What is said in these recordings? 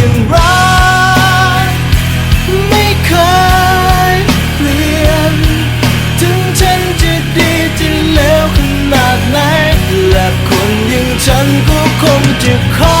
ยังรักไม่เคยเปลี่ยน ถึงฉันจะดีจะเลวขนาดไหนและคนย่งฉันก็คงจะคอย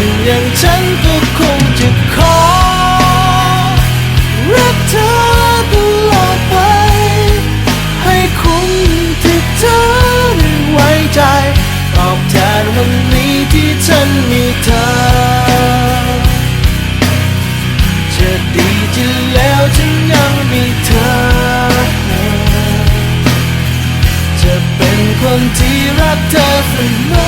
นอย่างฉันก็คงจะขอ รักเธอตลอดไป ให้คุ้มที่เธอไว้ใจ ตอบแทนวันนี้ที่ฉันมีเธอ จะดีจะแล้วฉันยังมีเธอ จะเป็นคนที่รักเธอเสมอ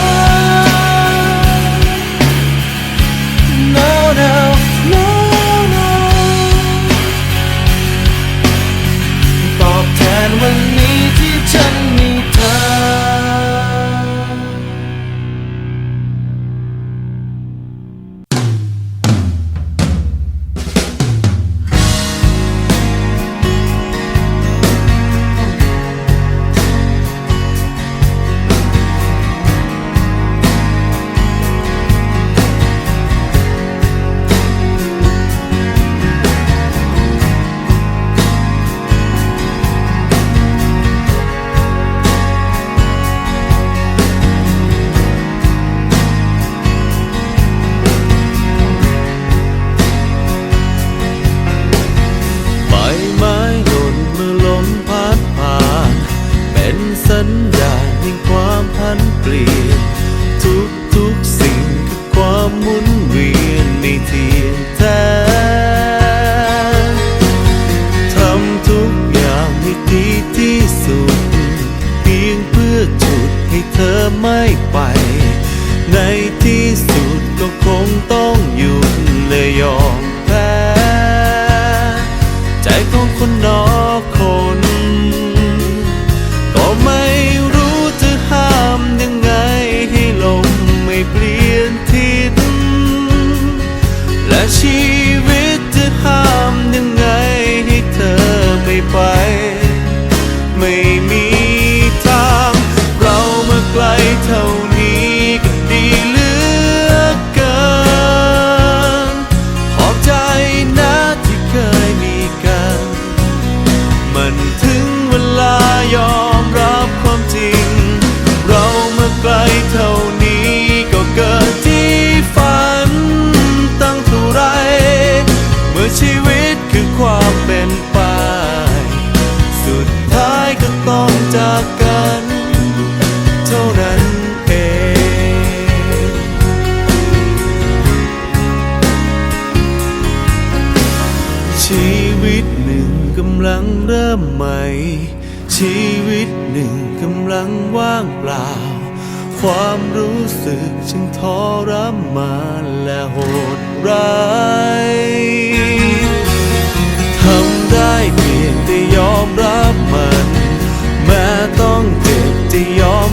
ธอไม่ไป ในที่สุดก็คงต้องหยุดเลยยอม ชีวิตคือความเป็นไปสุดท้ายก็ต้องจากกัน เท่านั้นเองชีวิตหนึ่งกำลังเริ่มใหม่ ชีวิตหนึ่งกำลังว่างเปล่า ความรู้สึกจึงทรมานและโหดร้าย 理由。